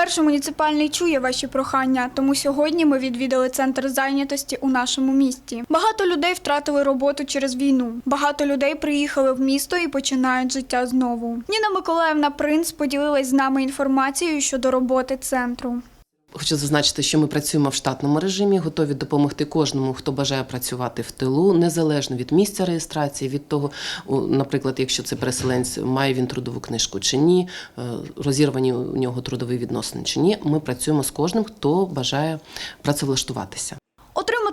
Перший муніципальний чує ваші прохання, тому сьогодні ми відвідали центр зайнятості у нашому місті. Багато людей втратили роботу через війну. Багато людей приїхали в місто і починають життя знову. Ніна Миколаївна Принц поділилась з нами інформацією щодо роботи центру. Хочу зазначити, що ми працюємо в штатному режимі, готові допомогти кожному, хто бажає працювати в тилу, незалежно від місця реєстрації, від того, наприклад, якщо це переселенець, має він трудову книжку чи ні, е, розірвані у нього трудові відносини чи ні. Ми працюємо з кожним, хто бажає працевлаштуватися.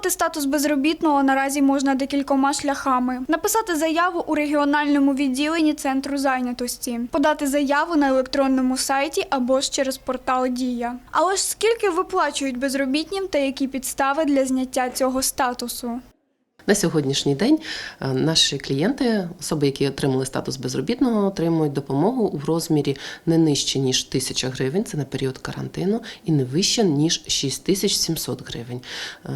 Отримати статус безробітного наразі можна декількома шляхами: написати заяву у регіональному відділенні центру зайнятості, подати заяву на електронному сайті або ж через портал Дія. Але ж скільки виплачують безробітнім та які підстави для зняття цього статусу? На сьогоднішній день е, наші клієнти, особи, які отримали статус безробітного, отримують допомогу у розмірі не нижче ніж 1000 гривень, це на період карантину, і не вище ніж 6700 гривень. Е,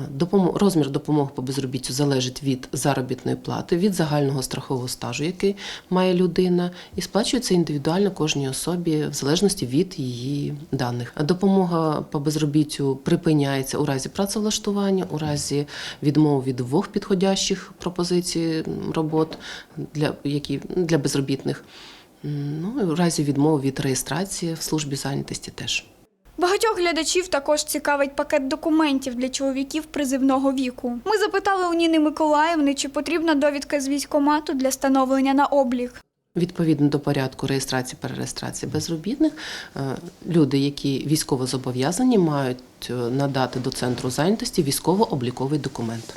Розмір допомоги по безробіттю залежить від заробітної плати, від загального страхового стажу, який має людина, і сплачується індивідуально кожній особі в залежності від її даних. Допомога по безробіттю припиняється у разі працевлаштування, у разі відмови від двох підходящих пропозицій робот для, які, для безробітних. Ну, і у разі відмови від реєстрації в службі зайнятості теж. Багатьох глядачів також цікавить пакет документів для чоловіків призивного віку. Ми запитали у Ніни Миколаївни, чи потрібна довідка з військкомату для становлення на облік. Відповідно до порядку реєстрації перереєстрації безробітних, е, люди, які військово зобов'язані, мають е, надати до центру зайнятості військово-обліковий документ.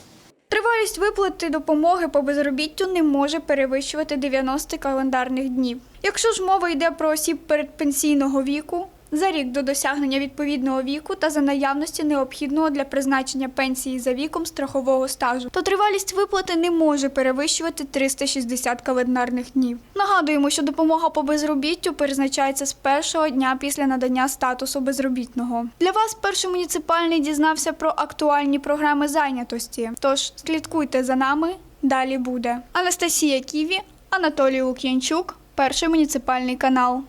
Тривалість виплати допомоги по безробіттю не може перевищувати 90 календарних днів. Якщо ж мова йде про осіб передпенсійного віку, за рік до досягнення відповідного віку та за наявності необхідного для призначення пенсії за віком страхового стажу, то тривалість виплати не може перевищувати 360 календарних днів. Нагадуємо, що допомога по безробіттю призначається з першого дня після надання статусу безробітного. Для вас перший муніципальний дізнався про актуальні програми зайнятості. Тож слідкуйте за нами, далі буде. Анастасія Ківі, Анатолій Лук'янчук, перший муніципальний канал.